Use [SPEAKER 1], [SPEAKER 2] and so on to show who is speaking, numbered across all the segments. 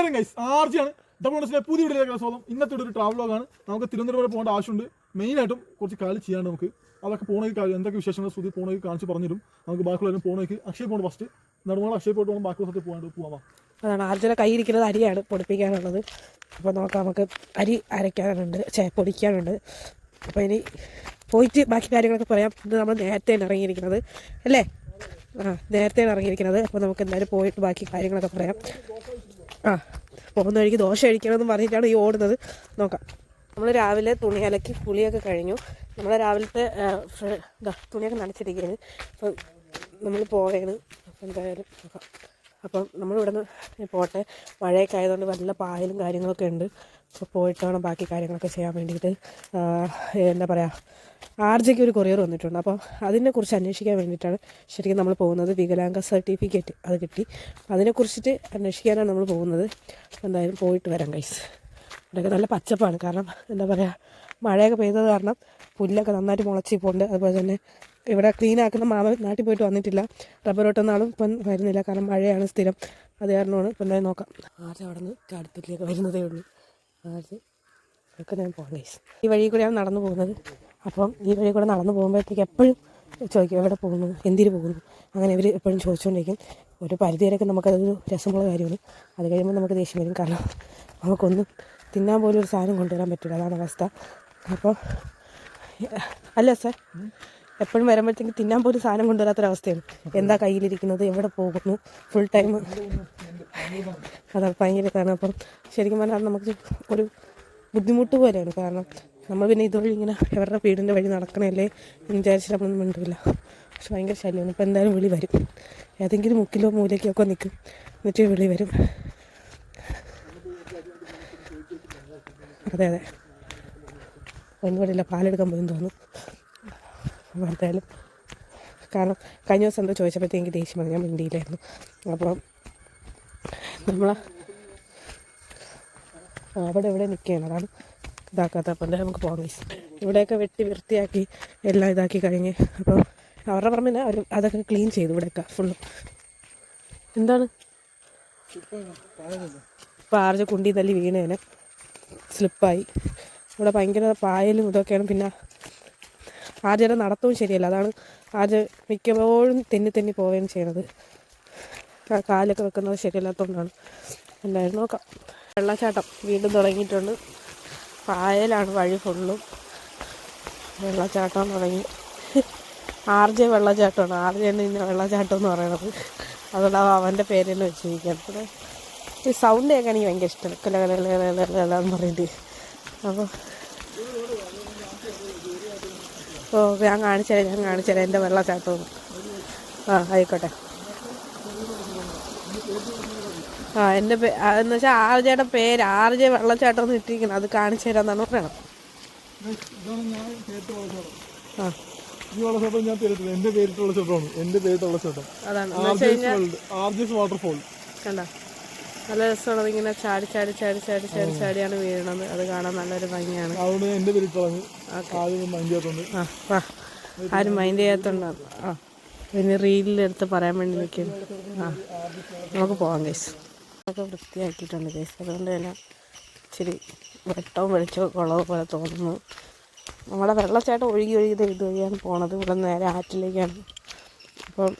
[SPEAKER 1] നമസ്കാരം guys ആർജിയാണ് double പുതിയ വീഡിയോയിലേക്ക് സ്വാഗതം. ഇന്നത്തെ ഒരു ട്രാവൽ വ്ലോഗാണ് നമുക്ക് തിരുവനന്തപുരം പോകേണ്ട ആവശ്യമുണ്ട്. മെയിനായിട്ടും കുറച്ച് കാലി ചെയ്യാണ്ട് നമുക്ക്. അതൊക്കെ കാര്യം എന്തൊക്കെ വിശേഷങ്ങൾ സുധി പോണേക്ക് കാണിച്ച് പറഞ്ഞിരും നമുക്ക് ബാക്കിയുള്ളവരും പോണേക്ക് അക്ഷയ പോകണം ഫസ്റ്റ് നടുമ്പോൾ അക്ഷയ പോയിട്ട് പോകണം. ബാക്കി സ്ഥലത്ത് പോകാണ്ട് പോവാം.
[SPEAKER 2] അതാണ് ആർജന കയ്യിരിക്കുന്നത് അരിയാണ് പൊടിപ്പിക്കാനുള്ളത്. അപ്പോൾ നമുക്ക് നമുക്ക് അരി അരയ്ക്കാനുണ്ട്. ചേ പൊടിക്കാനുണ്ട്. അപ്പോൾ ഇനി പോയിട്ട് ബാക്കി കാര്യങ്ങളൊക്കെ പറയാം. ഇത് നമ്മൾ നേരത്തെ ഇറങ്ങിയിരിക്കുന്നത്. അല്ലേ? ആ നേരത്തെയാണ് ഇറങ്ങിയിരിക്കുന്നത്. അപ്പോൾ നമുക്ക് എന്തായാലും പോയിട്ട് ബാക്കി കാര്യങ്ങളൊക്കെ പറയാം. ആ പോകുന്ന വഴിക്ക് ദോശ കഴിക്കണമെന്ന് പറഞ്ഞിട്ടാണ് ഈ ഓടുന്നത്. നോക്കാം. നമ്മൾ രാവിലെ തുണി അലക്കി പുളിയൊക്കെ കഴിഞ്ഞു. നമ്മൾ രാവിലത്തെ തുണിയൊക്കെ നനച്ചിരിക്കുന്നത് അപ്പം നമ്മൾ പോവുകയാണ് അപ്പം എന്തായാലും നോക്കാം. അപ്പം നമ്മളിവിടെ നിന്ന് പോട്ടെ. മഴയൊക്കെ ആയതുകൊണ്ട് നല്ല പായലും കാര്യങ്ങളൊക്കെ ഉണ്ട്. അപ്പോൾ പോയിട്ട് വേണം ബാക്കി കാര്യങ്ങളൊക്കെ ചെയ്യാൻ വേണ്ടിയിട്ട്. എന്താ പറയുക ആർജയ്ക്ക് ഒരു കൊറിയർ വന്നിട്ടുണ്ട്. അപ്പോൾ അതിനെക്കുറിച്ച് അന്വേഷിക്കാൻ വേണ്ടിയിട്ടാണ് ശരിക്കും നമ്മൾ പോകുന്നത്. വികലാംഗ സർട്ടിഫിക്കറ്റ് അത് കിട്ടി. അതിനെക്കുറിച്ചിട്ട് അന്വേഷിക്കാനാണ് നമ്മൾ പോകുന്നത്. എന്തായാലും പോയിട്ട് വരാം കൈസ് ഇവിടെയൊക്കെ നല്ല പച്ചപ്പാണ്. കാരണം എന്താ പറയുക മഴയൊക്കെ പെയ്തത് കാരണം പുല്ലൊക്കെ നന്നായിട്ട് മുളച്ച് പോകുന്നുണ്ട് അതുപോലെ തന്നെ ഇവിടെ ക്ലീൻ ആക്കുന്ന മാമ നാട്ടിൽ പോയിട്ട് വന്നിട്ടില്ല. റബ്ബർ വെട്ടുന്ന ഇപ്പം വരുന്നില്ല. കാരണം മഴയാണ് സ്ഥിരം. അത് കാരണമാണ് ഇപ്പം എന്തായാലും നോക്കാം. ആദ്യം അവിടെ നിന്ന് ചാടിപ്പറ്റിലേക്ക് വരുന്നതേ ഉള്ളൂ? ആദ്യം ഒക്കെ ഞാൻ പോകാം ഈ വഴി കൂടെയാണ് നടന്നു പോകുന്നത്. അപ്പം ഈ വഴി കൂടെ നടന്നു പോകുമ്പോഴത്തേക്ക് എപ്പോഴും ചോദിക്കും എവിടെ പോകുന്നു? എന്തിന് പോകുന്നു? അങ്ങനെ ഇവർ എപ്പോഴും ചോദിച്ചുകൊണ്ടിരിക്കും. ഒരു പരിധിവരെയൊക്കെ നമുക്കതൊരു രസമുള്ള കാര്യമാണ്. അത് കഴിയുമ്പോൾ നമുക്ക് ദേഷ്യം വരും. കാരണം നമുക്കൊന്നും തിന്നാൻ പോലും ഒരു സാധനം കൊണ്ടുവരാൻ പറ്റില്ല. അതാണ് അവസ്ഥ. അപ്പോൾ അല്ല സർ. എപ്പോഴും വരുമ്പോഴത്തേക്ക് തിന്നാൻ പോലും സാധനം കൊണ്ടുവരാത്തൊരവസ്ഥയാണ്. എന്താ കയ്യിലിരിക്കുന്നത് എവിടെ പോകുന്നു ഫുൾ ടൈം അതാണ് ഭയങ്കര കാരണം. അപ്പം ശരിക്കും പറഞ്ഞാൽ നമുക്ക് ഒരു ബുദ്ധിമുട്ട് പോലെയാണ്. കാരണം നമ്മൾ പിന്നെ ഇതുവഴി ഇങ്ങനെ അവരുടെ വീടിന്റെ വഴി നടക്കണല്ലേ എന്ന് വിചാരിച്ചിട്ട് നമ്മളൊന്നും മിണ്ടില്ല പക്ഷെ ഭയങ്കര ശല്യമാണ്. ഇപ്പോൾ എന്തായാലും വിളി വരും. ഏതെങ്കിലും മുക്കിലോ മൂലയ്ക്കോ ഒക്കെ നിൽക്കും. എന്നിട്ട് വിളി വരും. അതെ അതെ. ഒന്നുകൂടില്ല പാലെടുക്കാൻ പോയെന്ന് തോന്നുന്നു അപ്പോൾ എന്തായാലും കാരണം കഴിഞ്ഞ ദിവസം എന്തോ ചോദിച്ചപ്പോഴത്തേക്ക് ദേഷ്യം വന്നു ഞാൻ മിണ്ടിയില്ലായിരുന്നു അപ്പം നമ്മൾ അവിടെ ഇവിടെ നിൽക്കുകയാണ് അതാണ് ഇതാക്കാത്ത അപ്പം നമുക്ക് പോകാം guys. ഇവിടെയൊക്കെ വെട്ടി വൃത്തിയാക്കി എല്ലാം ഇതാക്കി കഴിഞ്ഞ് അപ്പോൾ അവരുടെ പറമ്പിൽ അവർ അതൊക്കെ ക്ലീൻ ചെയ്തു ഇവിടെയൊക്കെ ഫുള്ളും എന്താണ് ആർജ കുണ്ടി തല്ലി വീണേനെ സ്ലിപ്പായി ഇവിടെ ഭയങ്കര പായലും ഇതൊക്കെയാണ്. പിന്നെ ആചാരം നടത്തവും ശരിയല്ല. അതാണ് ആദ്യം മിക്കപ്പോഴും തെന്നി തെന്നി പോവുകയും ചെയ്യണത് കാലൊക്കെ വെക്കുന്നത് ശരിയല്ലാത്തതുകൊണ്ടാണ്. എന്തായാലും നോക്കാം. വെള്ളച്ചാട്ടം വീണ്ടും തുടങ്ങിയിട്ടുണ്ട്. പായലാണ് വഴി ഫുള്ളും. വെള്ളച്ചാട്ടം തുടങ്ങി. ആർ ജെ വെള്ളച്ചാട്ടമാണ്. ആർ ജെ ഇന്ന വെള്ളച്ചാട്ടം എന്ന് പറയണത് അതുകൊണ്ട് അവൻ അവന്റെ പേര് തന്നെ വെച്ചിരിക്കുകയാണ് ഈ സൗണ്ട് കേൾക്കാൻ എനിക്ക് ഭയങ്കര ഇഷ്ടമാണ്. കല കല കല കല കല എന്ന് പറഞ്ഞിട്ട്. അപ്പോൾ ഓ ഞാൻ കാണിച്ചു തരാം ഞാൻ കാണിച്ചു തരാം. എന്റെ വെള്ളച്ചാട്ടവും ആ ആയിക്കോട്ടെ. ആ എന്റെ പേ എന്ന് വെച്ചാൽ ആർജയുടെ പേര് ആർജെ വെള്ളച്ചാട്ടം എന്ന് ഇട്ടിരിക്കണം അത് കാണിച്ചു തരാമെന്നാണ് പറയണം
[SPEAKER 1] ഞാൻ
[SPEAKER 2] ആ.
[SPEAKER 1] ഈ വെള്ളച്ചാട്ടം ഞാൻ പേരിട്ടില്ല എന്റെ പേരിട്ടുള്ള വെള്ളച്ചാട്ടമാണ് എന്റെ പേരിട്ടുള്ള
[SPEAKER 2] വെച്ച് കഴിഞ്ഞാൽ
[SPEAKER 1] വാട്ടർഫോൾ.
[SPEAKER 2] കണ്ട? നല്ല രസമാണ് അതിങ്ങനെ ചാടി ചാടി ചാടി ചാടി ചാടി ചാടിയാണ് വീഴണത് അത് കാണാൻ നല്ലൊരു ഭംഗിയാണ്. ആ വാ. ആരും മൈൻഡ് ചെയ്യാത്തോണ്ടാണ് ആ പിന്നെ റീലിലെടുത്ത് പറയാൻ വേണ്ടി നിൽക്കുന്നു. ആ നമുക്ക് പോകാം കേസ് ഒക്കെ വൃത്തിയാക്കിയിട്ടുണ്ട് കേസ് അതുകൊണ്ട് തന്നെ ഇച്ചിരി വെട്ടവും വെളിച്ചവും കുളവും പോലെ തോന്നുന്നു. നമ്മളെ വെള്ളച്ചാട്ടം ഒഴുകി ഒഴുകി ഇത് വഴിയാണ് പോണത്. ഇവിടെ നേരെ ആറ്റിലേക്കാണ്. അപ്പം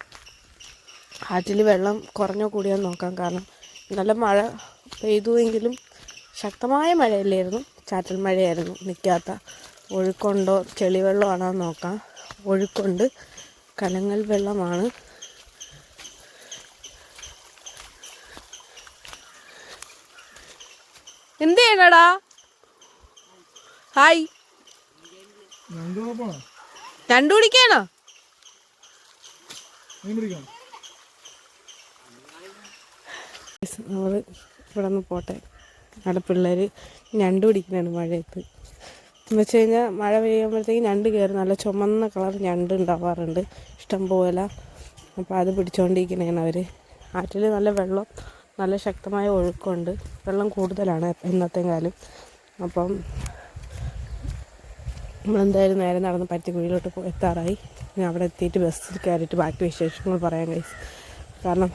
[SPEAKER 2] ആറ്റിൽ വെള്ളം കുറഞ്ഞോ കൂടിയാന്ന് നോക്കാം. കാരണം നല്ല മഴ പെയ്തുവെങ്കിലും ശക്തമായ മഴയല്ലായിരുന്നു. ചാറ്റൽ മഴയായിരുന്നു. നിൽക്കാത്ത ഒഴുക്കുണ്ടോ? ചെളിവെള്ളമാണോ? ആണോ നോക്കാം. ഒഴുക്കുണ്ട്. കലങ്ങൽ വെള്ളമാണ്. എന്ത് ചെയ്യണടാ? ഹായ്. രണ്ടു പിടിക്കാണോ
[SPEAKER 1] മീൻ പിടിക്കണം
[SPEAKER 2] നമ്മൾ ഇവിടെ നിന്ന് പോട്ടെ. അവിടെ പിള്ളേർ ഞണ്ട് പിടിക്കുന്നതാണ് മഴയത്ത്. എന്ന് വെച്ച് കഴിഞ്ഞാൽ മഴ പെയ്യുമ്പോഴത്തേക്ക് ഞണ്ട് കയറി നല്ല ചുമന്ന കളർ ഞണ്ട് ഉണ്ടാവാറുണ്ട്. ഇഷ്ടം പോലെ അപ്പോൾ അത് പിടിച്ചുകൊണ്ടിരിക്കുന്നതാണ് അവർ ആറ്റിൽ നല്ല വെള്ളം നല്ല ശക്തമായ ഒഴുക്കുണ്ട്. വെള്ളം കൂടുതലാണ് ഇന്നത്തെ കാലം. അപ്പം നമ്മളെന്തായാലും നേരെ നടന്ന് പറ്റിക്കുഴിയിലോട്ട് പോ- എത്താറായി. ഞാൻ അവിടെ എത്തിയിട്ട് ബസ്സിൽ കയറിയിട്ട് ബാക്കി വിശേഷങ്ങൾ പറയാൻ കഴിയും കാരണം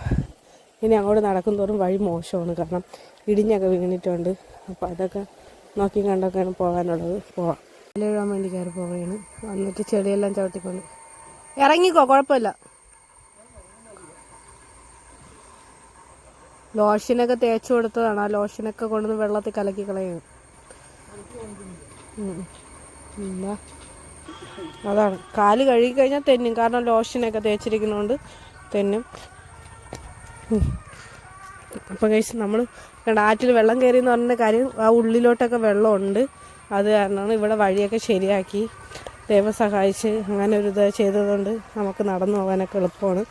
[SPEAKER 2] ഇനി അങ്ങോട്ട് നടക്കും തോറും വഴി മോശമാണ്. കാരണം ഇടിഞ്ഞൊക്കെ വീണിട്ടുണ്ട്. അപ്പോൾ അതൊക്കെ നോക്കി കണ്ടൊക്കെയാണ് പോകാനുള്ളത്. പോവാം. എഴുതാൻ വേണ്ടി കയറി പോവുകയാണ്. വന്നിട്ട് ചെടിയെല്ലാം ചവിട്ടിക്കൊണ്ട്. ഇറങ്ങിക്കോ കുഴപ്പമില്ല. ലോഷനൊക്കെ തേച്ചു കൊടുത്തതാണ്. ആ ലോഷനൊക്കെ കൊണ്ടുവന്ന് വെള്ളത്തിൽ കലക്കി കളയാണ് എന്താ അതാണ്. കാൽ കഴുകി കഴിഞ്ഞാൽ തെന്നും. കാരണം ലോഷനൊക്കെ തേച്ചിരിക്കുന്നതുകൊണ്ട് തെന്നും. അപ്പം കഴിച്ച് നമ്മൾ ആറ്റിൽ വെള്ളം കയറി എന്ന് പറഞ്ഞ കാര്യം ആ ഉള്ളിലോട്ടൊക്കെ വെള്ളമുണ്ട്. അത് കാരണമാണ് ഇവിടെ വഴിയൊക്കെ ശരിയാക്കി. ദൈവം സഹായിച്ച് അങ്ങനെ ഒരു ഇത് ചെയ്തതുകൊണ്ട് നമുക്ക് നടന്നു പോകാനൊക്കെ എളുപ്പമാണ്.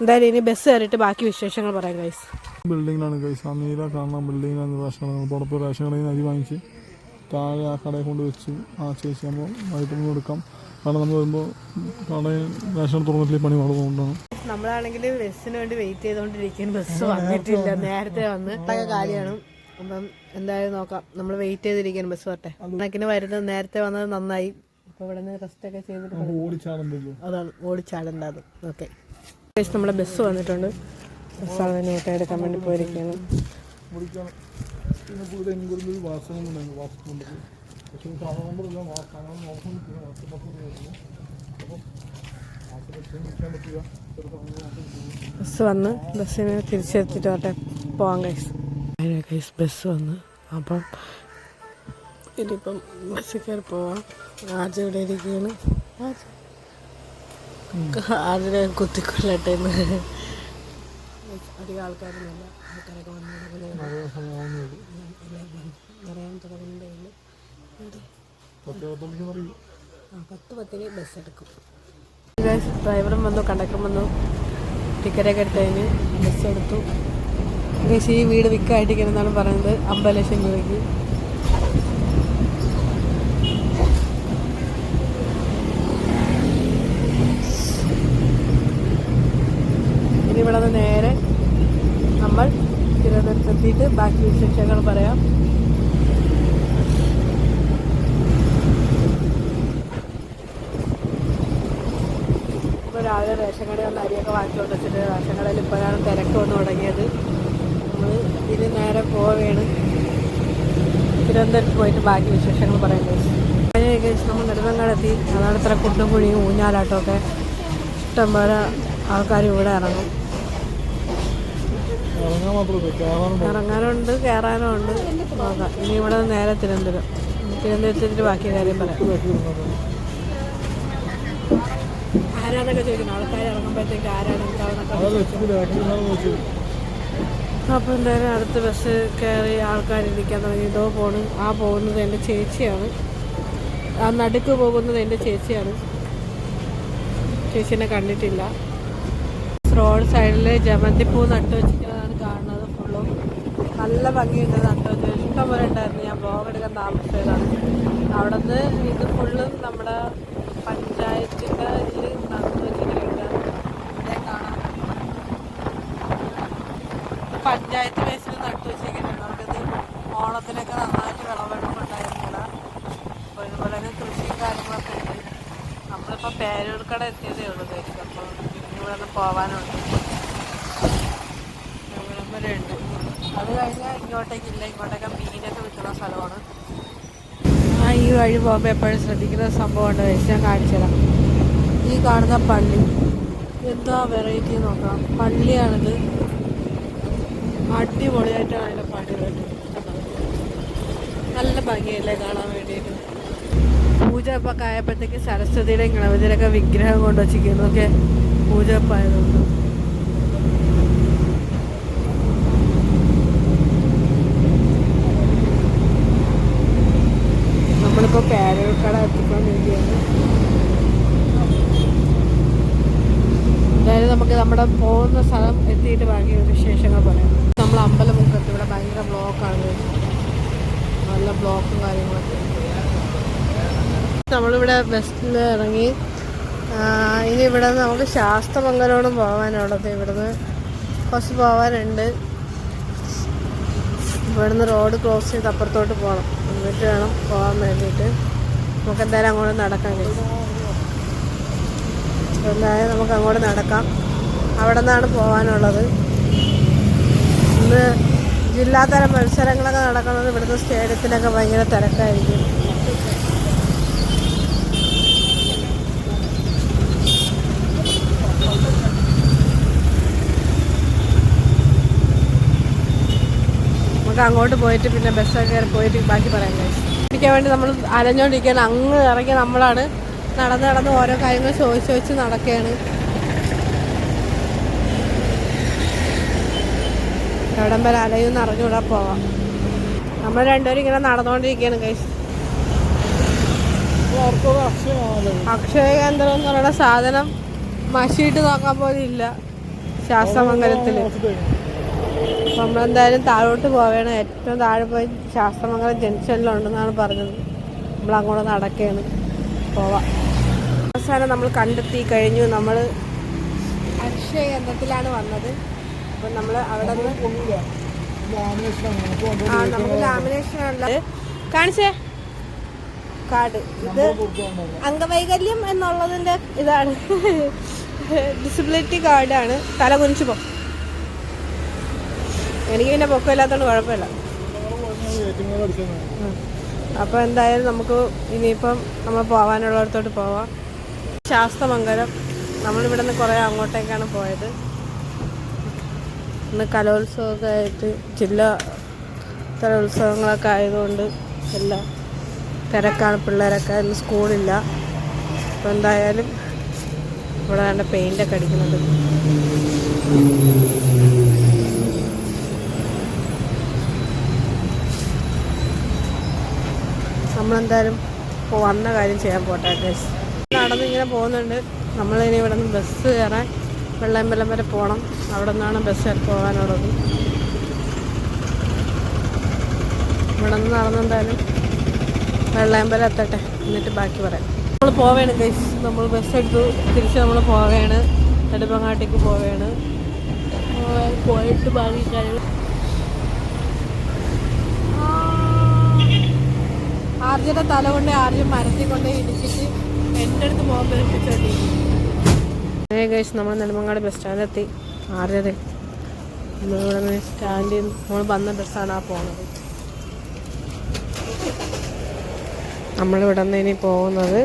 [SPEAKER 2] എന്തായാലും ഇനി ബസ് കയറിയിട്ട് ബാക്കി വിശേഷങ്ങൾ പറയാം കൈസ്
[SPEAKER 1] ബിൽഡിങ്ങിലാണ് കൈസ് ആ നീല കാണുന്ന ബിൽഡിങ്ങിലാണ് റേഷൻ കട പുറത്ത് റേഷൻ കടയിൽ നിന്ന് അരി വാങ്ങിച്ച് താഴെ ആ കടയിൽ കൊണ്ട് വെച്ച് ആ ചേച്ചി നമ്മൾ കൊടുക്കാം. കാരണം നമ്മൾ വരുമ്പോൾ നാഷണൽ റേഷൻ തുറന്നിട്ടില്ല പണി നടന്നുകൊണ്ടാണ്
[SPEAKER 2] നമ്മളാണെങ്കിൽ ബസ്സിന് വേണ്ടി വെയിറ്റ് ചെയ്തുകൊണ്ടിരിക്കുന്നു ബസ് വന്നിട്ടില്ല. നേരത്തെ വന്ന് കാര്യമാണ് അപ്പം എന്തായാലും നോക്കാം. നമ്മൾ വെയിറ്റ് ചെയ്തിരിക്കുന്നു ബസ് വരട്ടെ. കണക്കിന് വരുന്നത് നേരത്തെ വന്നത് നന്നായി. അപ്പോൾ ഇവിടെ നിന്ന് റെസ്റ്റ് ഒക്കെ ചെയ്തിട്ട് അതാണ്. ഓടിച്ചാടണ്ട ഓടിച്ചാടേണ്ടത് ഓക്കെ നമ്മുടെ ബസ് വന്നിട്ടുണ്ട്. ബസ്സാണ് നോട്ട് എടുക്കാൻ വേണ്ടി പോയിരിക്കുകയാണ്.
[SPEAKER 1] പക്ഷേ നമ്പറില്ല സാധാരണ നോക്കാൻ പറ്റില്ല. വാട്സപ്പ് അപ്പം വാട്സപ്പ് നിൽക്കാൻ പറ്റില്ല. ചെറുപ്പം
[SPEAKER 2] ബസ് വന്ന് ബസ്സിന് തിരിച്ചെത്തിയിട്ട് വരട്ടെ. പോവാം കൈസ് അതിന് കൈസ് ബസ് വന്ന്. അപ്പം ഇനിയിപ്പം ബസ്സിൽ കയറി പോവാം. ആജ ഇവിടെ ഇരിക്കുകയാണ്. ആജ. ആജിനെ കുത്തിക്കൊള്ളട്ടെ എന്ന്. അധികം ആൾക്കാരൊന്നുമില്ല. ആൾക്കാരൊക്കെ വന്നു തുടങ്ങുന്നതേ
[SPEAKER 1] പറയൂ
[SPEAKER 2] ആ പത്ത് പത്തിന് ബസ് എടുക്കും. ഡ്രൈവറും വന്നു കണ്ടക്ടറും വന്നു. ടിക്കറ്റൊക്കെ എടുത്തതിന് ബസ് എടുത്തു. ഏകദേശം ഈ വീട് വിൽക്കായിട്ടിരിക്കുന്നതാണ് പറയുന്നത്. അമ്പത് ലക്ഷം രൂപയ്ക്ക്. ഇനി ഇവിടെ നിന്ന് നേരെ നമ്മൾ തിരുവനന്തപുരത്തെത്തിയിട്ട് ബാക്കി വിശേഷങ്ങൾ പറയാം. രാവിലെ റേഷൻ കടയിൽ വന്ന് അരിയൊക്കെ വാങ്ങിച്ചുകൊണ്ട് വെച്ചിട്ട് റേഷൻ കടയിൽ ഇപ്പോഴാണ് തിരക്ക് വന്ന് തുടങ്ങിയത്. നമ്മൾ ഇനി നേരെ പോവുകയാണ് തിരുവനന്തപുരത്ത് പോയിട്ട് ബാക്കി വിശേഷങ്ങൾ പറയുന്നത് കഴിഞ്ഞ ഏകദേശം നമ്മൾ നെടുമങ്ങാടെത്തി. അതാണ് ഇത്ര കുണ്ടും കുഴിയും ഊഞ്ഞാലാട്ടമൊക്കെ ഇഷ്ടംപോലെ ആൾക്കാർ ഇവിടെ ഇറങ്ങും. ഇറങ്ങാനുണ്ട് കയറാനും ഉണ്ട് നോക്കാം. ഇനി ഇവിടെ നേരെ തിരുവനന്തപുരം. തിരുവനന്തപുരത്തിന്റെ ബാക്കി കാര്യം പറയാം. ആരാന്നൊക്കെ ചോദിക്കണം ആൾക്കാർ ഇറങ്ങുമ്പോഴത്തേക്ക് ആരാണ് എന്താണെന്നൊക്കെ
[SPEAKER 1] അതല്ല എത്തില്ല ആക്ച്വലി വെച്ചത്
[SPEAKER 2] അപ്പോൾ എന്തായാലും അടുത്ത ബസ് കയറി ആൾക്കാരിരിക്കാൻ തുടങ്ങി. ഇതോ പോണ് ആ പോകുന്നത് എന്റെ ചേച്ചിയാണ്. ആ നടുക്ക് പോകുന്നത് എന്റെ ചേച്ചിയാണ്. ചേച്ചീനെ കണ്ടിട്ടില്ല. റോഡ് സൈഡിൽ ജമന്തിപ്പൂ നട്ടു വെച്ചിരിക്കുന്നതാണ് കാണുന്നത് ഫുള്ളും നല്ല ഭംഗിയുണ്ട് നട്ടു വെച്ച്. ഇഷ്ടം പോലെ ഉണ്ടായിരുന്നു. ഞാൻ ബ്ലോഗ് എടുക്കാൻ താമസിച്ചതാണ്. അവിടെ നിന്ന് ഇത് ഫുള്ളും നമ്മുടെ പഞ്ചായത്തിന്റെ ഇതിൽ നട്ടു വെച്ചിട്ടുണ്ട് ഇവിടെ കാണാം പഞ്ചായത്ത് ബേസിൽ നട്ടു വെച്ചിരിക്കുന്നുണ്ട് നമുക്കത് ഓണത്തിനൊക്കെ നന്നായിട്ട് വിളവെടുപ്പ് ഉണ്ടായിരുന്നില്ല അപ്പോൾ ഇതുപോലെ തന്നെ കൃഷിയും കാര്യങ്ങളൊക്കെ ഉണ്ട്. നമ്മളിപ്പോൾ പേരൂർക്കട എത്തിയതേ ഉള്ളൂ ബേസ് അപ്പോൾ ഇവിടെ നിന്ന് പോകാനുണ്ട് ഉണ്ട് അത് കഴിഞ്ഞാൽ ഇങ്ങോട്ടേക്ക് ഇല്ല. ഇങ്ങോട്ടേക്ക് മീനൊക്കെ വിൽക്കുന്ന സ്ഥലമാണ്. ആ ഈ വഴി പോകുമ്പോൾ എപ്പോഴും ശ്രദ്ധിക്കുന്ന സംഭവമുണ്ട് ബേസ് ഞാൻ കാണിച്ചതാണ് ഈ കാണുന്ന പള്ളി. എന്താ വെറൈറ്റി നോക്കാം. പള്ളിയാണിത്. അടിപൊളിയായിട്ടാണ് അതിന്റെ പണി നല്ല ഭംഗിയല്ലേ കാണാൻ വേണ്ടിയിട്ട്. പൂജ ഇപ്പം ആയപ്പോഴത്തേക്ക് സരസ്വതിയുടെ ഗണപതിയിലൊക്കെ വിഗ്രഹം കൊണ്ട് വച്ചിരിക്കുന്നതൊക്കെ പൂജ ഇപ്പായതുകൊണ്ട് നമ്മളിപ്പോൾ പേരക്കട എത്തിക്കൊണ്ടിരിക്കുകയാണ് എന്തായാലും നമുക്ക് നമ്മുടെ പോകുന്ന സ്ഥലം എത്തിയിട്ട് ബാക്കി വിശേഷങ്ങൾ പറയാം. നമ്മൾ അമ്പലമുക്കത്ത് ഇവിടെ ഭയങ്കര ബ്ലോക്കാണ്. നല്ല ബ്ലോക്കും കാര്യങ്ങളൊക്കെ. നമ്മളിവിടെ ബസ്സിൽ ഇറങ്ങി ഇനി ഇവിടെ നിന്ന് നമുക്ക് ശാസ്ത്രമംഗലോടും പോകാനുള്ളത് ഇവിടുന്ന്. കുറച്ച് പോകാനുണ്ട് ഇവിടുന്ന് റോഡ് ക്രോസ് ചെയ്ത് അപ്പുറത്തോട്ട് പോകണം. എന്നിട്ട് വേണം പോകാൻ വേണ്ടിയിട്ട്. നമുക്ക് എന്തായാലും അങ്ങോട്ട് നടക്കാൻ കഴിയും. എന്തായാലും നമുക്ക് അങ്ങോട്ട് നടക്കാം. അവിടെ നിന്നാണ് പോകാനുള്ളത്. ഇന്ന് ജില്ലാതല മത്സരങ്ങളൊക്കെ നടക്കുന്നത് ഇവിടുത്തെ സ്റ്റേഡിയത്തിലൊക്കെ ഭയങ്കര തിരക്കായിരിക്കും. നമുക്ക് അങ്ങോട്ട് പോയിട്ട് പിന്നെ ബസ്സൊക്കെ കയറി പോയിട്ട് ബാക്കി പറയാൻ കഴിച്ചു ഇരിക്കാൻ വേണ്ടി നമ്മൾ അലഞ്ഞോണ്ടിരിക്കുകയാണ്. അങ്ങ് ഇറങ്ങി നമ്മളാണ് നടന്ന് നടന്ന് ഓരോ കാര്യങ്ങൾ ചോദിച്ച് ചോദിച്ച് നടക്കുകയാണ്. എവിടം വരെ അലയൊന്ന് അറിഞ്ഞൂടാ പോവാം നമ്മൾ രണ്ടുപേരും ഇങ്ങനെ നടന്നുകൊണ്ടിരിക്കുകയാണ് കൈസ് അക്ഷയ കേന്ദ്രം എന്ന് പറയുന്ന സാധനം മഷിയിട്ട് നോക്കാൻ പോലും ഇല്ല ശാസ്ത്രമംഗലത്തിൽ അപ്പം നമ്മളെന്തായാലും താഴോട്ട് പോവേണം ഏറ്റവും താഴെ പോയി ശാസ്ത്രമംഗലം ജംഗ്ഷനിലുണ്ടെന്നാണ് പറഞ്ഞത്. നമ്മൾ അങ്ങോട്ട് നടക്കുകയാണ്. പോവാം. അവസാനം നമ്മൾ കണ്ടെത്തി കഴിഞ്ഞു. നമ്മൾ അക്ഷയ കേന്ദ്രത്തിലാണ് വന്നത്. അപ്പം നമ്മൾ അവിടെ നിന്ന് ആ നമുക്ക് ലാമിനേഷൻ ഉള്ളത് കാണിച്ചേ. കാർഡ് ഇത് അംഗവൈകല്യം എന്നുള്ളതിന്റെ ഇതാണ്. ഡിസബിലിറ്റി കാർഡാണ് തല കുനിച്ചു പോ. എനിക്ക് പിന്നെ പൊക്കമില്ലാത്തതുകൊണ്ട് കുഴപ്പമില്ല. അപ്പോൾ എന്തായാലും നമുക്ക് ഇനിയിപ്പം നമ്മൾ പോകാനുള്ളിടത്തോട്ട് പോവാം. ശാസ്ത്രമംഗലം നമ്മളിവിടെ നിന്ന് കുറേ അങ്ങോട്ടേക്കാണ് പോയത്. ഇന്ന് കലോത്സവമൊക്കെ ആയിട്ട് ജില്ലാ കലോത്സവങ്ങളൊക്കെ ആയതുകൊണ്ട് എല്ലാം തിരക്കാണ് പിള്ളേരൊക്കെ ഇന്ന് സ്കൂളില്ല. അപ്പോൾ എന്തായാലും ഇവിടെ തന്നെ പെയിന്റൊക്കെ അടിക്കുന്നത് നമ്മളെന്തായാലും ഇപ്പോൾ വന്ന കാര്യം ചെയ്യാൻ പോട്ടെ ഗസ് നടന്നിങ്ങനെ പോകുന്നുണ്ട്. നമ്മളിനി ഇവിടെ നിന്ന് ബസ് കയറാൻ വെള്ളം വരെ പോകണം അവിടെ നിന്നാണ് ബസ് പോകാനുള്ളത്. ഇവിടെ നിന്ന് നടന്നെന്തായാലും വെള്ളയമ്പലം എത്തട്ടെ എന്നിട്ട് ബാക്കി പറയാം. നമ്മൾ പോവുകയാണ് ഗൈസ് നമ്മൾ ബസ് എടുത്തു തിരിച്ച് നമ്മൾ പോവുകയാണ് നെടുമ്പങ്ങാട്ടേക്ക് പോവുകയാണ് പോയിട്ട് ബാക്കി കാര്യങ്ങൾ ആർജയുടെ തല കൊണ്ട് ആർജി മരത്തിൽ കൊണ്ട് ഇടിച്ചിട്ട് എന്റെ അടുത്ത് പോകാൻ പേടിപ്പിച്ചോണ്ടിരിക്കും ഗൈസ് നമ്മൾ നെടുമങ്ങാട് ബസ് സ്റ്റാൻഡിലെത്തി ആറര നമ്മളിവിടെ സ്റ്റാൻഡിൽ നമ്മൾ വന്ന ബസ്സാണ് ആ പോണത്. നമ്മളിവിടെ നിന്ന് ഇനി പോകുന്നത്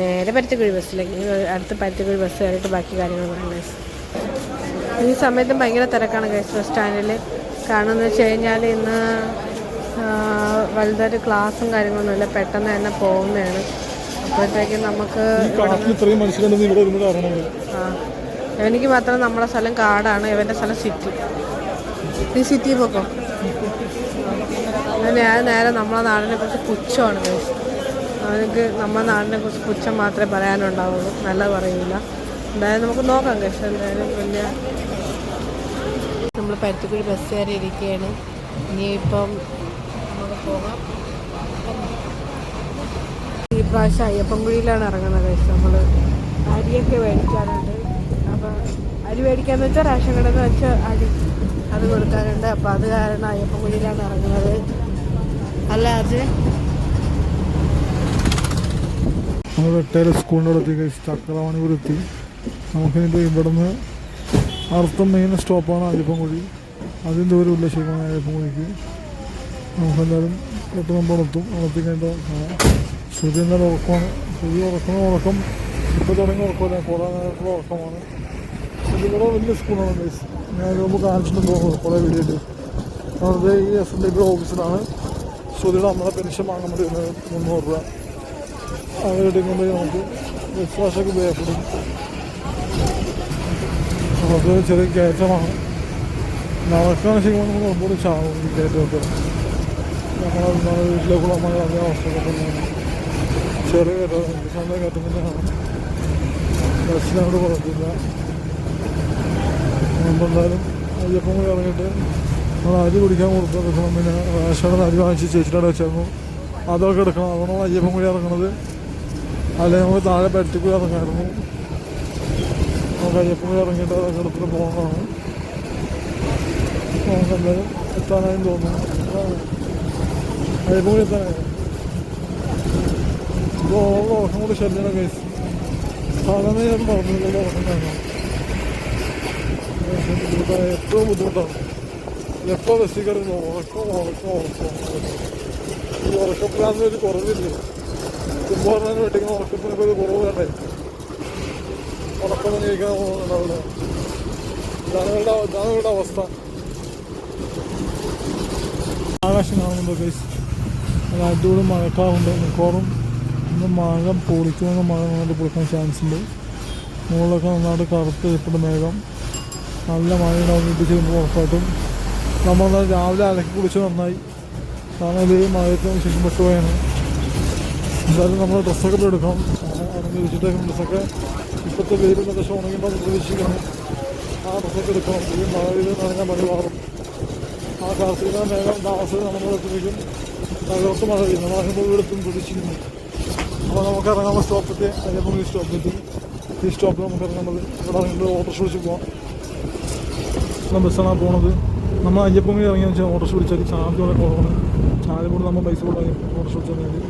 [SPEAKER 2] നേരെ പരുത്തിക്കുഴി ബസ്സിലേക്ക്. ഇനി അടുത്ത പരുത്തിക്കുഴി ബസ് കയറിയിട്ട് ബാക്കി കാര്യങ്ങൾ പറയാം ഗൈസ് ഈ സമയത്തും ഭയങ്കര തിരക്കാണ് ഗൈസ് ബസ് സ്റ്റാൻഡിൽ കാരണം എന്ന് വെച്ച് കഴിഞ്ഞാൽ ഇന്ന് വലുതൊരു ക്ലാസ്സും കാര്യങ്ങളൊന്നുമില്ല പെട്ടെന്ന് തന്നെ പോകുന്നതാണ്. അപ്പോഴത്തേക്കും നമുക്ക് ആ. എനിക്ക് മാത്രം നമ്മളെ സ്ഥലം കാടാണ് ഇവന്റെ സ്ഥലം സിറ്റി നീ സിറ്റി പോക്കോ? അങ്ങനെ ഞാൻ നേരെ നമ്മളെ നാടിനെ കുറിച്ച് പുച്ഛമാണ്. അവനക്ക് നമ്മുടെ നാടിനെ കുറിച്ച് പുച്ഛം മാത്രമേ പറയാനുണ്ടാവുള്ളൂ. നല്ല പറയില്ല എന്തായാലും നമുക്ക് നോക്കാം കേസ് എന്തായാലും വലിയ നമ്മൾ പരുത്തിക്കുഴി ബസ് കയറി ഇരിക്കുകയാണ് ഇനിയിപ്പം നമുക്ക് പോകാം. ഈ പ്രാവശ്യം അയ്യപ്പൻകുഴിയിലാണ് ഇറങ്ങുന്നത് കേസ് നമ്മൾ അരിയൊക്കെ മേടിക്കാനുണ്ട് അപ്പം അരി മേടിക്കാന്ന് വെച്ചാൽ റേഷൻ കടയിൽ നിന്ന് വെച്ച അരി അത് കൊടുക്കാനുണ്ട്. അപ്പം അത് കാരണം അയ്യപ്പ കുഴിയിലാണ് ഇറങ്ങുന്നത് അല്ലാതെ
[SPEAKER 1] നമ്മൾ വെട്ടേരെ സ്കൂളിന്റെ അടുത്ത് കഴിച്ച് ചക്രവാണിപുരം എത്തി നമുക്കിനിപ്പോൾ ഇവിടുന്ന് അർത്ഥം മെയിൻ സ്റ്റോപ്പാണ് അയ്യപ്പൻകുഴി. അതിന്റെ ഒരു ഉല്ലശേഖമാണ് അയ്യപ്പൻകുഴിക്ക്. നമുക്കെന്തായാലും പെട്ടെന്ന് നമ്മൾ എത്തും അവിടെ കഴിഞ്ഞിട്ട് കാണാം. ശ്രുതി എന്നാലും ഉറക്കമാണ്. സൂര്യ ഉറക്കണ ഉറക്കം ഇപ്പോൾ തുടങ്ങിയ ഉറക്കമല്ല. കുറേ നേരത്തുള്ള ഉറക്കമാണ്. ഇതിവിടെ വലിയ സ്കൂളാണ് ഞാൻ മുമ്പ് കാണിച്ചിട്ട് പോകുന്നത് കുറേ വീഡിയോയിൽ അത് ഈ എസ് എൻ ഡി ബി ഓഫീസിലാണ്. ശ്രുതിയുടെ നമ്മളെ പെൻഷൻ വാങ്ങാൻ വേണ്ടി വരുന്നത്. മുന്നൂറ് രൂപ. അവരെടുക്കുമ്പോൾ നമുക്ക് വിശ്വാസമൊക്കെ ഉപയോഗപ്പെടും അത് ചെറിയ കയറ്റമാണ്. നടക്കാൻ ശരിക്കും നമുക്ക് മുമ്പോട്ട് ചാവും ഈ കയറ്റമൊക്കെ. നമ്മളെ നമ്മുടെ വീട്ടിലേക്കുള്ള നമ്മൾ അതേ തന്നെയാണ് ചെറിയ കയറ്റം സ്വന്തം കയറ്റം തന്നെയാണ്. ബസ്സിനോട് കുഴപ്പമില്ല നമ്മളെന്തായാലും അയ്യപ്പം കൂടി ഇറങ്ങിയിട്ട് നമ്മൾ അരി കുടിക്കാൻ കൊടുത്ത് എടുക്കണം പിന്നെ റേഷനിൽ അരി വാങ്ങിച്ച് ചേച്ചിയുടെ വെച്ചായിരുന്നു അതൊക്കെ എടുക്കണം അതുകൊണ്ടാണ് അയ്യപ്പം കൂടി ഇറങ്ങണത് അല്ലെങ്കിൽ നമുക്ക് താഴെ പരുത്തിക്കൂടി ഇറങ്ങായിരുന്നു നമുക്ക് അയ്യപ്പം കൂടി ഇറങ്ങിയിട്ട് അതൊക്കെ എടുത്തിട്ട് പോകണമെന്നാണ് നമുക്ക് എന്തായാലും എത്താനായും തോന്നുന്നു അയ്യപ്പം കൂടി എത്താനായി ഓവർ ഉറക്കം കൂടി ശല്യമാണ് കേസ് സാധാരണ ഞാൻ പറഞ്ഞിട്ടുള്ള ഉറക്കം കാണാം ഏറ്റവും ബുദ്ധിമുട്ടാണ് എപ്പോൾ ബസ്സിൽ കിടന്നു ഉറക്കം ഉറക്കം ഉറക്കം ഈ ഒരു കുറവില്ലേ കുമ്പോറിനെ വെട്ടിക്കുന്ന ഉറക്കത്തിനൊക്കെ ഒരു കുറവ് വേണ്ടേ ഉറക്കം കഴിക്കാൻ ഇതാണ് ഇവരുടെ അവസ്ഥ ആകാശം കാണുന്നുണ്ടോ കേസ് അത് അടിപൊളി മഴക്കാറുണ്ട് മിക്കവാറും ഇന്ന് മഴ പൊളിക്കുന്ന മഴ നന്നായിട്ട് പൊളിക്കാൻ ചാൻസ് ഉണ്ട് മുകളിലൊക്കെ നന്നായിട്ട് കറുത്ത് ഇപ്പോഴും മേഘം നല്ല മഴയുണ്ടാവും വീട്ടിൽ ചെയ്യുമ്പോൾ ഉറപ്പായിട്ടും. നമ്മൾ രാവിലെ അലക്കി കുളിച്ച് നന്നായി. കാരണം ഇത് മഴയത്തിന് ശേഷം പെട്ടുപോയാണ്. എന്തായാലും നമ്മൾ ഡ്രസ്സൊക്കെ എടുക്കാം എടുക്കണം. ഉണങ്ങി വെച്ചിട്ടേക്കും ഡ്രസ്സൊക്കെ ഇപ്പോഴത്തെ വെയിലും പക്ഷേ ഉണങ്ങുമ്പോൾ പ്രതീക്ഷിക്കണം. ആ ഡ്രസ്സൊക്കെ എടുക്കണം. ഈ മഴയിൽ നിറഞ്ഞാൽ മഴ മാറും. ആ കാർഷിക മേഘം താമസം നമ്മൾ നമ്മളെത്തുമ്പോഴേക്കും തകർത്ത് മഴ പെയ്യും നമ്മൾ വീടെത്തും പ്രതീക്ഷിക്കുന്നു. അപ്പോൾ നമുക്ക് ഇറങ്ങാൻ സ്റ്റോപ്പത്തെ സ്റ്റോപ്പ് എത്തി. ഈ സ്റ്റോപ്പിൽ നമുക്ക് ഇറങ്ങുന്നത് ഇവിടെ ഓട്ടോ ഓട്ടോറിക്ഷ വിളിച്ച് പോകാം ഇവിടെ ബസ്സാണ് പോണത്. നമ്മൾ അയ്യപ്പൻ ഇറങ്ങിയെന്ന് വെച്ചാൽ ഓട്ടോറിക്ഷ വിളിച്ചാൽ ചാർജ് വളരെ കുറവാണ്. ചാർജ് കൂടെ നമ്മൾ പൈസ കൊടുക്കാൻ ഓട്ടോറിക്ഷ മതി.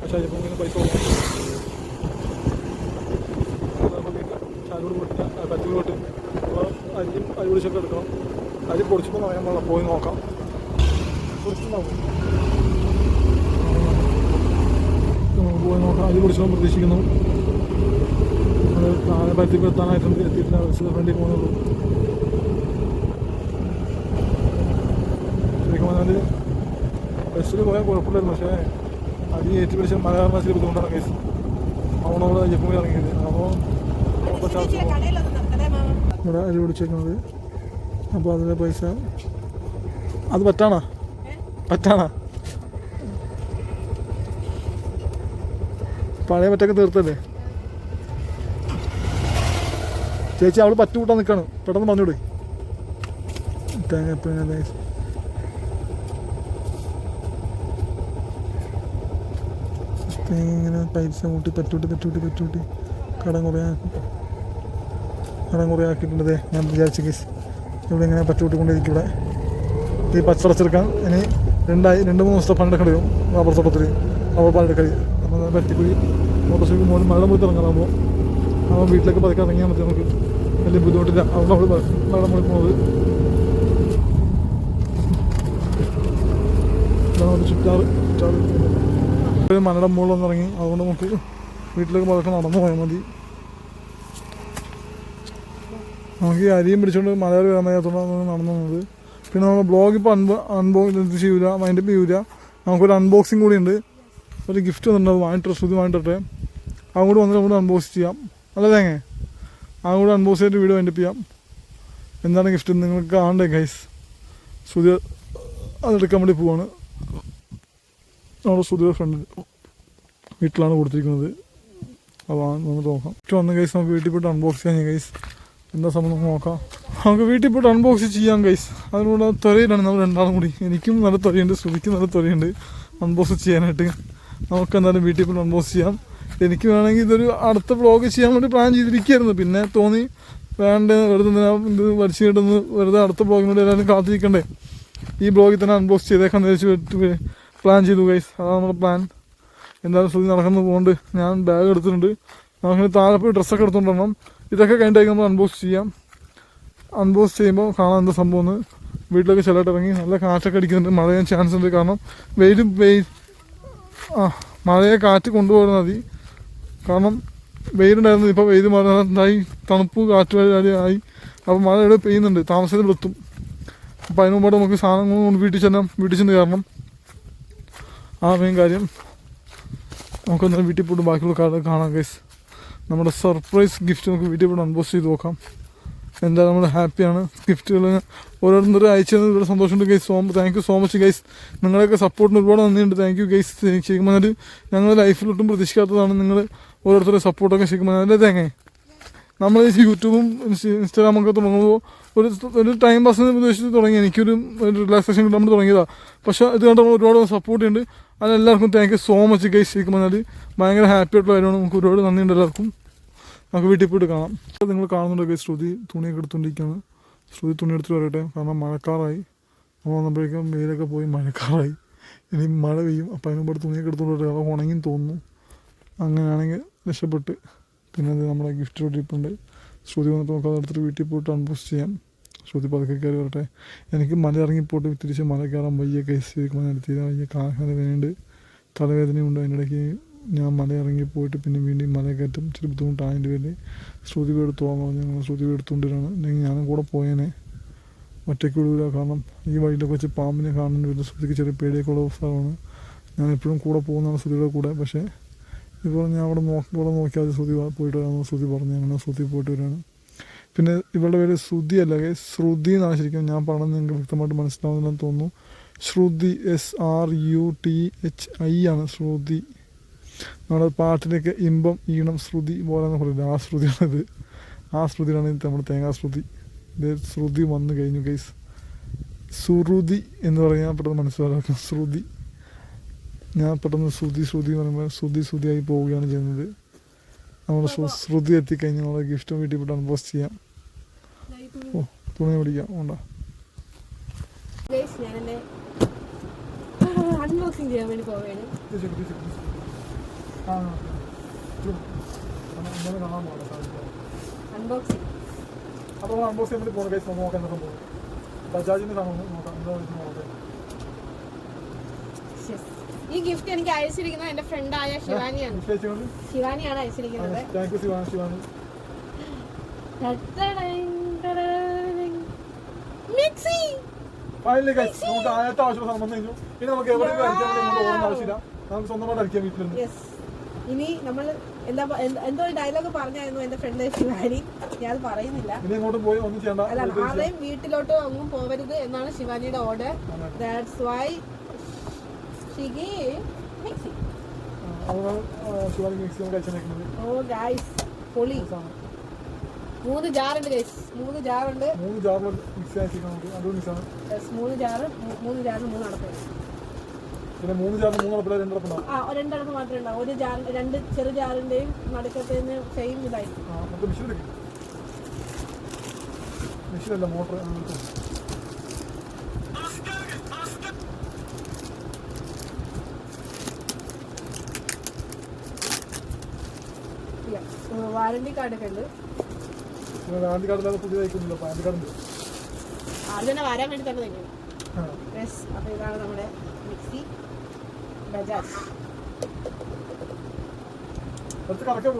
[SPEAKER 1] പക്ഷേ അയ്യപ്പൻ പൈസ കൊടുക്കാം ചാർജ് പൊട്ടിയ കത്തിൽ അരിയും അരി പൊടിച്ചൊക്കെ എടുക്കണം. അരി പൊടിച്ചപ്പോൾ പറയാൻ പാടില്ല പോയി നോക്കാം. പൊടിച്ചിട്ടുണ്ടാവും പോയി നോക്കാം. അരി പൊടിച്ചോ പ്രതീക്ഷിക്കുന്നു. നമ്മൾ താഴെ പരത്തിപ്പോൾ എത്താനായിട്ടുണ്ട് എത്തിയിട്ടില്ല വേണ്ടി പോകുന്നുള്ളൂ. ശരിക്കും പറഞ്ഞാൽ ബസ്സിൽ പോയാൽ കുഴപ്പമില്ലായിരുന്നു. പക്ഷേ അതിന് ഏറ്റവും പിടിച്ച മഴ കാരണം ഇച്ചിരി ബുദ്ധിമുട്ടാണ് കേസ്. അയ്യപ്പം പോയി ഇറങ്ങിയത്. അപ്പോൾ ഇവിടെ അരി പിടിച്ചേക്കുന്നത്. അപ്പോൾ അതിന്റെ പൈസ. അത് പറ്റാണോ? പറ്റാണോ? പഴയ പറ്റൊക്കെ തീർത്തല്ലേ? ചേച്ചി അവൾ പറ്റുകൂട്ടാൻ നിൽക്കണം നിൽക്കാണ് പെട്ടെന്ന് പറഞ്ഞൂടെ തേങ്ങ പിന്നെ തേങ്ങ ഇങ്ങനെ പൈസ കൂട്ടി പറ്റൂട്ടി പറ്റൂട്ടി പറ്റൂട്ടി. കടം കുറേ ആക്കും. കടം കുറേ ആക്കിയിട്ടുണ്ട് ദേ ഞാൻ വിചാരിച്ച കേസ് ഇവിടെ ഇങ്ങനെ പറ്റൂട്ടി കൊണ്ടിരിക്കും ഇവിടെ. ഈ പച്ചറച്ചെടുക്കാൻ ഇനി രണ്ടായി രണ്ട് മൂന്ന് ദിവസത്തെ പണ്ടെടുക്കേണ്ടി വരും റബ്ബർ തോട്ടത്തിൽ റബ്ബർ പാലെടുക്കൽ അപ്പം പറ്റിപ്പോയി. മോട്ടോർ സൈക്കിൾ മോനും മഴ പോയി ഇറങ്ങാറാകുമ്പോൾ അവൻ വീട്ടിലേക്ക് പതുക്കെ ഇറങ്ങിയാൽ മതി നമുക്ക്. വലിയ ബുദ്ധിമുട്ടില്ല. അവിടെ നമ്മൾ മഴ പോകുന്നത് ചുറ്റാറ് ചുറ്റാറ്. മലയുടെ മുകളിൽ ഒന്ന് ഇറങ്ങി അതുകൊണ്ട് നമുക്ക് വീട്ടിലേക്ക് പതുക്കെ നടന്നു പോയാൽ മതി. നമുക്ക് ഈ അരിയും പിടിച്ചുകൊണ്ട് മലയാളി വരാൻ വയ്യാത്തതുകൊണ്ടാണ് നടന്നു പോകുന്നത്. പിന്നെ നമ്മൾ ബ്ലോഗ് ഇപ്പോൾ അൺബോ അൺബോക്സ് ചെയ്യൂല മൈൻഡപ്പ് ചെയ്യൂല. നമുക്കൊരു അൺബോക്സിങ് കൂടി ഉണ്ട്. ഒരു ഗിഫ്റ്റ് വന്നിട്ടുണ്ട് വാങ്ങിട്ട് ശ്രുതി വാങ്ങിട്ടെ കൂടി വന്നിട്ട് നമുക്ക് അൺബോക്സ് ചെയ്യാം. അല്ല അങ്ങനെ അങ്ങോട്ട് അൺബോക്സ് ചെയ്തിട്ട് വീഡിയോ വൈൻഡപ്പ് ചെയ്യാം. എന്താണ് ഗിഫ്റ്റ് നിങ്ങൾക്ക് കാണണ്ടേ ഗൈസ് ശ്രുതി അതെടുക്കാൻ വേണ്ടി പോവാണ്. നമ്മുടെ ശ്രുതിയുടെ ഫ്രണ്ട് വീട്ടിലാണ് കൊടുത്തിരിക്കുന്നത്. അപ്പോൾ നമുക്ക് നോക്കാം. ഗിഫ്റ്റ് വന്ന കേസ് നമുക്ക് വീട്ടിൽ പോയിട്ട് അൺബോക്സ് ചെയ്യാൻ കേസ് എന്താ നമുക്ക് നോക്കാം. നമുക്ക് വീട്ടിൽ പോയിട്ട് അൺബോക്സ് ചെയ്യാം കേസ് അതിനുള്ള തൊരയിലാണ് നമ്മൾ രണ്ടാളും കൂടി. എനിക്കും നല്ല തൊരയുണ്ട് ശ്രുതിക്കും നല്ല തൊരയുണ്ട് അൺബോക്സ് ചെയ്യാനായിട്ട്. നമുക്ക് എന്തായാലും വീട്ടിൽ പോയിട്ട് അൺബോക്സ് ചെയ്യാം. എനിക്ക് വേണമെങ്കിൽ ഇതൊരു അടുത്ത വ്ളോഗ് ചെയ്യാൻ വേണ്ടി പ്ലാൻ ചെയ്തിരിക്കുകയായിരുന്നു. പിന്നെ തോന്നി വേണ്ട വെറുതെ ഇത് വലിച്ചു കിട്ടുന്നു വെറുതെ അടുത്ത ബ്ലോഗിനോട് എല്ലാവരും കാത്തിരിക്കണ്ടേ? ഈ ബ്ലോഗിൽ തന്നെ അൺബോക്സ് ചെയ്തേക്കാൻ വെച്ച് പ്ലാൻ ചെയ്തു ഗൈസ് അതാണ് നമ്മുടെ പ്ലാൻ എന്തായാലും സ്ഥിതി നടക്കുന്നത് പോകുന്നുണ്ട് ഞാൻ ബാഗ് എടുത്തിട്ടുണ്ട്. നമുക്ക് താഴെ പോയി ഡ്രസ്സൊക്കെ എടുത്തുകൊണ്ടിരണം ഇതൊക്കെ കഴിഞ്ഞിട്ടേക്ക് നമ്മൾ അൺബോക്സ് ചെയ്യാം. അൺബോക്സ് ചെയ്യുമ്പോൾ കാണാൻ എന്താ സംഭവം എന്ന്. വീട്ടിലൊക്കെ ചിലട്ട് ഇറങ്ങി നല്ല കാറ്റൊക്കെ അടിക്കുന്നുണ്ട്. മഴ ചെയ്യാൻ ചാൻസ് ഉണ്ട്. കാരണം വെയിലും വെയിൽ ആ മഴയെ കാറ്റ് കൊണ്ടുപോകുന്നത് മതി. കാരണം വെയിലുണ്ടായിരുന്നു. ഇപ്പോൾ വെയിൽ മഴ എന്തായി? തണുപ്പ് കാറ്റ് വഴി ആയി. അപ്പോൾ മഴ ഇവിടെ പെയ്യുന്നുണ്ട്. താമസത്തിൽ എത്തും. അപ്പോൾ അതിന് നമുക്ക് സാധനങ്ങൾ വീട്ടിൽ ചെല്ലാം വീട്ടിൽ ചെന്ന് കയറണം. ആ മെയിൻ കാര്യം നമുക്കൊന്ന് വീട്ടിൽ പോയിട്ട് ബാക്കിയുള്ള കാർഡ് കാണാം ഗൈസ് നമ്മുടെ സർപ്രൈസ് ഗിഫ്റ്റ് നമുക്ക് വീട്ടിൽ പോയിട്ട് അൺബോക്സ് ചെയ്ത് നോക്കാം. എന്താ നമ്മൾ ഹാപ്പിയാണ് ഗിഫ്റ്റുകൾ ഓരോരുത്തരും അയച്ചത് ഇവിടെ സന്തോഷമുണ്ട് guys so thank you so much guys നിങ്ങളൊക്കെ സപ്പോർട്ടിന് ഒരുപാട് നന്ദിയുണ്ട്. താങ്ക് യു ഗൈസ് ശരിക്കും പറഞ്ഞാൽ ഞങ്ങളുടെ ലൈഫിലൊട്ടും പ്രതീക്ഷിക്കാത്തതാണ് നിങ്ങൾ ഓരോരുത്തരുടെ സപ്പോർട്ടൊക്കെ ശരിക്കും പറഞ്ഞാൽ. അല്ലേ തേങ്ങ? നമ്മൾ യൂട്യൂബും ഇൻസ്റ്റാഗ്രാമൊക്കെ തുടങ്ങുമ്പോൾ ഒരു ഒരു ടൈം പാസിന് ഉദ്ദേശിച്ച് തുടങ്ങി. എനിക്കൊരു ഒരു റിലാക്സേഷൻ നമ്മൾ തുടങ്ങിയതാണ് പക്ഷേ ഇത് കണ്ട് നമ്മൾ ഒരുപാട് സപ്പോർട്ട് ചെയ്യുന്നുണ്ട് അതിനെല്ലാവർക്കും thank you so much guys ശരിക്കും പറഞ്ഞാൽ ഭയങ്കര ഹാപ്പി ആയിട്ടുള്ള കാര്യമാണ്. നമുക്ക് ഒരുപാട് നന്ദിയുണ്ട് എല്ലാവർക്കും. നമുക്ക് വീട്ടിൽ പോയിട്ട് കാണാം. നിങ്ങൾ കാണുന്നുണ്ട് ഗൈസ് ശ്രുതി തുണിയൊക്കെ എടുത്തുകൊണ്ടിരിക്കുകയാണ്. ശ്രുതി തുണി എടുത്തിട്ട് വരട്ടെ. കാരണം മഴക്കാറായി. നമ്മൾ വന്നപ്പോഴേക്കും വെയിലൊക്കെ പോയി മഴക്കാറായി. ഇനി മഴ പെയ്യും. അപ്പോൾ അതിന് മുമ്പ് തുണിയൊക്കെ എടുത്തുകൊണ്ട് വരട്ടെ. ഉണങ്ങി തോന്നുന്നു. അങ്ങനെയാണെങ്കിൽ രക്ഷപ്പെട്ട്. പിന്നെ നമ്മുടെ ഗിഫ്റ്റ് ഇരിപ്പുണ്ട് ശ്രുതി വന്നിട്ട് നമുക്ക് അതെടുത്തിട്ട് വീട്ടിൽ പോയിട്ട് അൺബോക്സ് ചെയ്യാം. ശ്രുതി പതുക്കെ കയറി വരട്ടെ. എനിക്ക് മല ഇറങ്ങിപ്പോട്ട് തിരിച്ച് മല കയറാൻ വയ്യ കേസ് നിർത്തിയത് വയ്യ. കാഹന വേണ്ട തലവേദനയുണ്ട്. അതിന്റെ ഇടയ്ക്ക് ഞാൻ മല ഇറങ്ങിപ്പോയിട്ട് പിന്നെ വീണ്ടും മല കയറ്റം ഇച്ചിരി ബുദ്ധിമുട്ടായതിന്റെ പേരിൽ ശ്രുതി എടുത്തോളാം പോകാൻ ഞങ്ങൾ ശ്രുതി എടുത്തുകൊണ്ടിരാണ് അല്ലെങ്കിൽ ഞാനും കൂടെ പോയേനെ. ഒറ്റയ്ക്ക് വിടില്ല കാരണം ഈ വഴിയിലൊക്കെ വെച്ച് പാമ്പിനെ കാണുന്ന വരുന്ന ശ്രുതിക്ക് ചെറിയ പേടിയൊക്കെ ഉള്ള സ്ഥലമാണ് ഞാൻ എപ്പോഴും കൂടെ പോകുന്നതാണ് ശ്രുതിയുടെ കൂടെ. പക്ഷേ ഇപ്പോൾ ഞാൻ അവിടെ നോക്കി ഇവിടെ നോക്കിയാൽ ശ്രുതി പോയിട്ട് വരാമെന്ന് ശ്രുതി പറഞ്ഞു അങ്ങനെ ശ്രുതി പോയിട്ട് വരികയാണ്. പിന്നെ ഇവളുടെ പേര് ശ്രുതി അല്ല. ശ്രുതി എന്നാണ് ശരിക്കും ഞാൻ പറഞ്ഞത് നിങ്ങൾക്ക് വ്യക്തമായിട്ട് മനസ്സിലാവുന്നില്ലെന്ന് തോന്നുന്നു. Shruti S R U T H I ആണ് ശ്രുതി. നമ്മുടെ പാട്ടിലേക്ക് ഇമ്പം ഈണം ശ്രുതി പോലെ എന്ന് പറയില്ല? ആ ശ്രുതിയാണിത്. ആ ശ്രുതിയാണ് നമ്മുടെ തേങ്ങാ ശ്രുതി. ഇത് ശ്രുതി വന്നു കഴിഞ്ഞു ഗൈസ് സുറുതി എന്ന് പറഞ്ഞാൽ പെട്ടെന്ന് മനസ്സിലാക്കാം. ശ്രുതി. ഞാൻ പെട്ടെന്ന് ശ്രുതി ശ്രുതി എന്ന് പറയുമ്പോൾ ശ്രുതി ശ്രുതിയായി പോവുകയാണ് ചെയ്യുന്നത്. നമ്മുടെ ശ്രുതി എത്തിക്കഴിഞ്ഞാൽ നമ്മുടെ ഗിഫ്റ്റും വീട്ടിൽ പോയിട്ട് അൺബോക്സ് ചെയ്യാം. ഓ തുണി പിടിക്കാം ഉണ്ടോ?
[SPEAKER 2] അൺബോക്സിങ് ചെയ്യാൻ വേണ്ടി അൺബോക്സിങ്
[SPEAKER 1] അപ്പോൾ അൺബോക്സ് ചെയ്യാൻ വേണ്ടി പോകണം ഗൈസ്. നമുക്ക് നോക്കാൻ എന്തൊക്കെ പോകും ബജാജിന്റെ സാധനം നോക്കാം എന്താ വിളിച്ച് നോക്കാം.
[SPEAKER 2] ഈ ഗിഫ്റ്റ് എനിക്ക് അയച്ചിരിക്കുന്നത് എന്റെ ഫ്രണ്ടായ ശിവാനിയാണ്. ശിവാനിയാണ് അയച്ചിരിക്കുന്നത്.
[SPEAKER 1] Shivani. Shivani
[SPEAKER 2] mixie
[SPEAKER 1] finally guys നമുക്ക് ആദ്യത്തെ ആവശ്യം സാധനം വന്നു കഴിഞ്ഞു. ഇനി നമുക്ക് എവിടെയും അടിക്കാൻ വേണ്ടി ഓടേണ്ട ആവശ്യമില്ല. നമുക്ക് സ്വന്തമായിട്ട് അടിക്കാൻ വീട്ടിലുണ്ട്
[SPEAKER 2] യെസ് ഇനി നമ്മൾ എന്താ എന്തോ ഡയലോഗ് പറഞ്ഞായിരുന്നു എന്റെ ഫ്രണ്ട് ശിവാനി. ഞാൻ പറയുന്നില്ല.
[SPEAKER 1] ഇനി അങ്ങോട്ട് പോയി ഒന്നും ചെയ്യണ്ട.
[SPEAKER 2] അല്ല ആരെയും വീട്ടിലോട്ട് ഒന്നും പോവരുത് എന്നാണ് ശിവാനിയുടെ ഓർഡർ ദാറ്റ്സ് വൈ ഷിഗി മിക്സി ഓ ഗൈസ് പൊളി. മൂന്ന് ജാറുണ്ട് ഗൈസ് മൂന്ന് ജാറുണ്ട്.
[SPEAKER 1] മൂന്ന് ജാറിൽ മിക്സി അയച്ചേക്കാൻ നമുക്ക് അതും മിക്സാണ്
[SPEAKER 2] Yes, മൂന്ന് ജാറ് മൂ- മൂന്ന് ജാറിന് മൂന്ന് അടപ്പ്
[SPEAKER 1] പിന്നെ മൂന്ന് ജാറിൽ മൂന്ന് അടപ്പില്ല രണ്ടടപ്പുണ്ടാവും
[SPEAKER 2] ആ രണ്ടടപ്പ് മാത്രമേ ഉണ്ടാവും ഒരു ജാർ രണ്ട് ചെറു ജാറിന്റെയും നടുക്കത്തേന്ന് സെയിം ഇതായിരിക്കും
[SPEAKER 1] ആ നമുക്ക് മിഷൻ എടുക്കും മിഷനല്ല മോട്ടർ
[SPEAKER 2] വാറണ്ടി കാർഡൊക്കെ ഉണ്ട്.
[SPEAKER 1] പുതിയ കാർഡുണ്ട്
[SPEAKER 2] ആദ്യം വരാൻ വേണ്ടി തന്നെ യെസ് അപ്പോൾ ഇതാണ് നമ്മുടെ മിക്സി ബജാജ്.
[SPEAKER 1] കുറച്ച് കറക്കി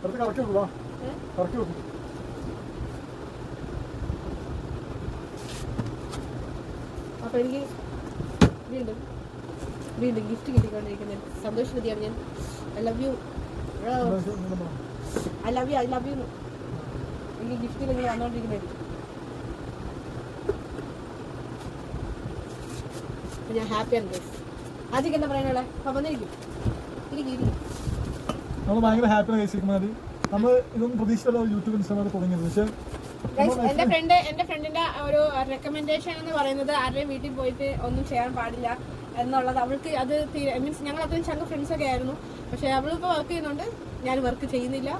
[SPEAKER 1] കുറച്ച്
[SPEAKER 2] അപ്പോൾ എനിക്ക് വീണ്ടും വീണ്ടും ഗിഫ്റ്റ് കിട്ടിക്കൊണ്ടിരിക്കുന്നത്. സന്തോഷവതിയാണ് ഞാൻ. I love you I love you I love you എനിക്ക് ഗിഫ്റ്റ് ഇങ്ങനെ വന്നുകൊണ്ടിരിക്കുന്നതായിരിക്കും ഞാൻ ഹാപ്പിയാണ് ഗൈസ് ആദ്യം എന്താ പറയാനുള്ള അപ്പം വന്നിരിക്കും.
[SPEAKER 1] നമ്മൾ ഭയങ്കര ഹാപ്പിയാണ് കഴിച്ചിരിക്കുന്നത് നമ്മൾ ഇതൊന്നും പ്രതീക്ഷിച്ചല്ലോ യൂട്യൂബ് ഇൻസ്റ്റാഗ്രാമിൽ തുടങ്ങിയത്. പക്ഷേ
[SPEAKER 2] എന്റെ ഫ്രണ്ട് എന്റെ ഫ്രണ്ടിന്റെ ഒരു റെക്കമെൻഡേഷൻ എന്ന് പറയുന്നത് ആരുടെയും വീട്ടിൽ പോയിട്ട് ഒന്നും ചെയ്യാൻ പാടില്ല എന്നുള്ളത് അവൾക്ക് അത് മീൻസ് ഞങ്ങൾ അത്രയും ചങ്ങ ഫ്രണ്ട്സ് ഒക്കെ ആയിരുന്നു. പക്ഷെ അവളിപ്പോൾ വർക്ക് ചെയ്യുന്നുണ്ട്. ഞാൻ വർക്ക് ചെയ്യുന്നില്ല.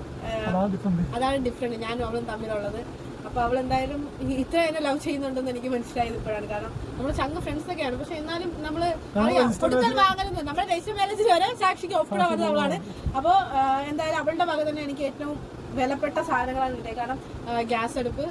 [SPEAKER 1] അതാണ് ഡിഫറെന്റ്
[SPEAKER 2] ഞാൻ അവളും തമ്മിലുള്ളത്. അപ്പൊ അവൾ എന്തായാലും ഇത്ര എന്നെ ലവ് ചെയ്യുന്നുണ്ടെന്ന് എനിക്ക് മനസ്സിലായത് ഇപ്പോഴാണ്. കാരണം നമ്മൾ ചങ്ങ ഫ്രണ്ട്സ് ഒക്കെയാണ് പക്ഷെ എന്നാലും കൊടുക്കൽ വാങ്ങരുത് നമ്മുടെ രജിസ്റ്റർ മാരേജിൽ വരെ സാക്ഷിക്ക് ഒപ്പിടാൻ വന്നത് അവളാണ് അപ്പോൾ എന്തായാലും അവളുടെ വക തന്നെ എനിക്ക് ഏറ്റവും വിലപ്പെട്ട സാധനങ്ങളാണ് കിട്ടിയത് കാരണം ഗ്യാസ് അടുപ്പ്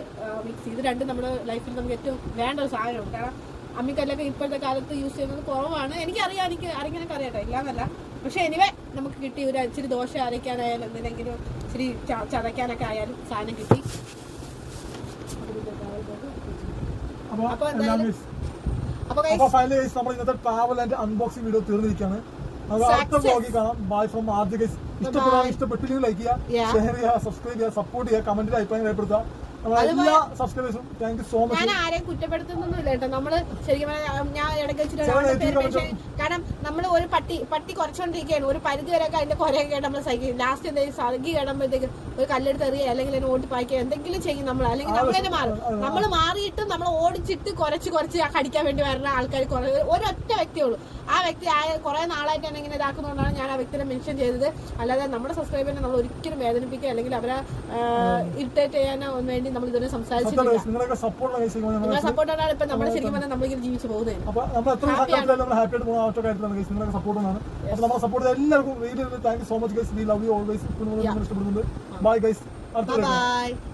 [SPEAKER 2] മിക്സി ഇത് രണ്ടും നമ്മുടെ ലൈഫിൽ നമുക്ക് ഏറ്റവും വേണ്ട ഒരു സാധനമാണ്. കാരണം അമ്മിക്കല്ലൊക്കെ ഇപ്പോഴത്തെ കാലത്ത് യൂസ് ചെയ്യുന്നത് കുറവാണ്. എനിക്കറിയാം. എനിക്ക് അറിയാനൊക്കെ അറിയാട്ടോ. ഇല്ലാന്നല്ല. പക്ഷെ എനിവേ നമുക്ക് കിട്ടി ഒരു ഇച്ചിരി ദോശ അരയ്ക്കാനായാലും എന്തിനെങ്കിലും ഇച്ചിരി ചതയ്ക്കാനൊക്കെ ആയാലും സാധനം കിട്ടി.
[SPEAKER 1] അപ്പോൾ നമ്മൾ ഇന്നത്തെ ട്രാവൽ ആൻഡ് അൺബോക്സിംഗ് വീഡിയോ തീർന്നിരിക്കുകയാണ്. ഇഷ്ടപ്പെട്ടില്ലെങ്കിൽ ലൈക്ക് ചെയ്യുക ഷെയർ ചെയ്യുക സബ്സ്ക്രൈബ് ചെയ്യുക സപ്പോർട്ട് ചെയ്യുക കമന്റിൽ അഭിപ്രായം രേഖപ്പെടുത്തുക.
[SPEAKER 2] ഞാൻ ആരെയും കുറ്റപ്പെടുത്തുന്നൊന്നുമില്ല കേട്ടോ. നമ്മൾ ശരിക്കും ഞാൻ ഇടയ്ക്ക് വെച്ചിട്ട്. കാരണം നമ്മൾ ഒരു പട്ടി പട്ടി കുറച്ചുകൊണ്ടിരിക്കുകയാണ് ഒരു പരിധി വരെയൊക്കെ അതിന്റെ കുറയൊക്കെ നമ്മൾ സഹിക്കും. ലാസ്റ്റ് എന്തെങ്കിലും സറുകി കേടുമ്പോഴത്തേക്കും ഒരു കല്ലെടുത്ത് എറിയുക അല്ലെങ്കിൽ അതിനെ ഓട്ടി പായ്ക്കുക എന്തെങ്കിലും ചെയ്യും നമ്മൾ അല്ലെങ്കിൽ നമ്മൾ തന്നെ മാറും. നമ്മൾ മാറിയിട്ട് നമ്മൾ ഓടിച്ചിട്ട് കുറച്ച് കുറച്ച് കടിക്കാൻ വേണ്ടി വരുന്ന ആൾക്കാർ കുറെ ഒരൊറ്റ വ്യക്തിയേ ഉള്ളൂ. ആ വ്യക്തി ആയ കുറെ നാളായിട്ട് ഞാൻ ഇങ്ങനെ ഇതാക്കുന്നതുകൊണ്ടാണ് ഞാൻ ആ വ്യക്തിനെ മെൻഷൻ ചെയ്തത്. അല്ലാതെ നമ്മുടെ സബ്സ്ക്രൈബറിനെ നമ്മൾ ഒരിക്കലും വേദനിപ്പിക്കുക അല്ലെങ്കിൽ അവരെ ഇറിറ്റേറ്റ് ചെയ്യാനോ വേണ്ടി നമ്മൾ ഇതുവരെ സംസാരിച്ചിട്ടില്ല.
[SPEAKER 1] സപ്പോർട്ട്
[SPEAKER 2] സപ്പോർട്ടാണ് ഇപ്പൊ നമ്മൾ ശരിക്കും പറഞ്ഞാൽ നമ്മളിങ്ങനെ ജീവിച്ചു പോകുന്നത്.
[SPEAKER 1] ഗൈസ് നിങ്ങളുടെ സപ്പോർട്ട് ആണ് അപ്പൊ നമ്മുടെ സപ്പോർട്ട് എല്ലാവർക്കും thank you so much guys we love you always ഇഷ്ടപ്പെടുന്നുണ്ട്. ബൈ ഗൈസ് അടുത്ത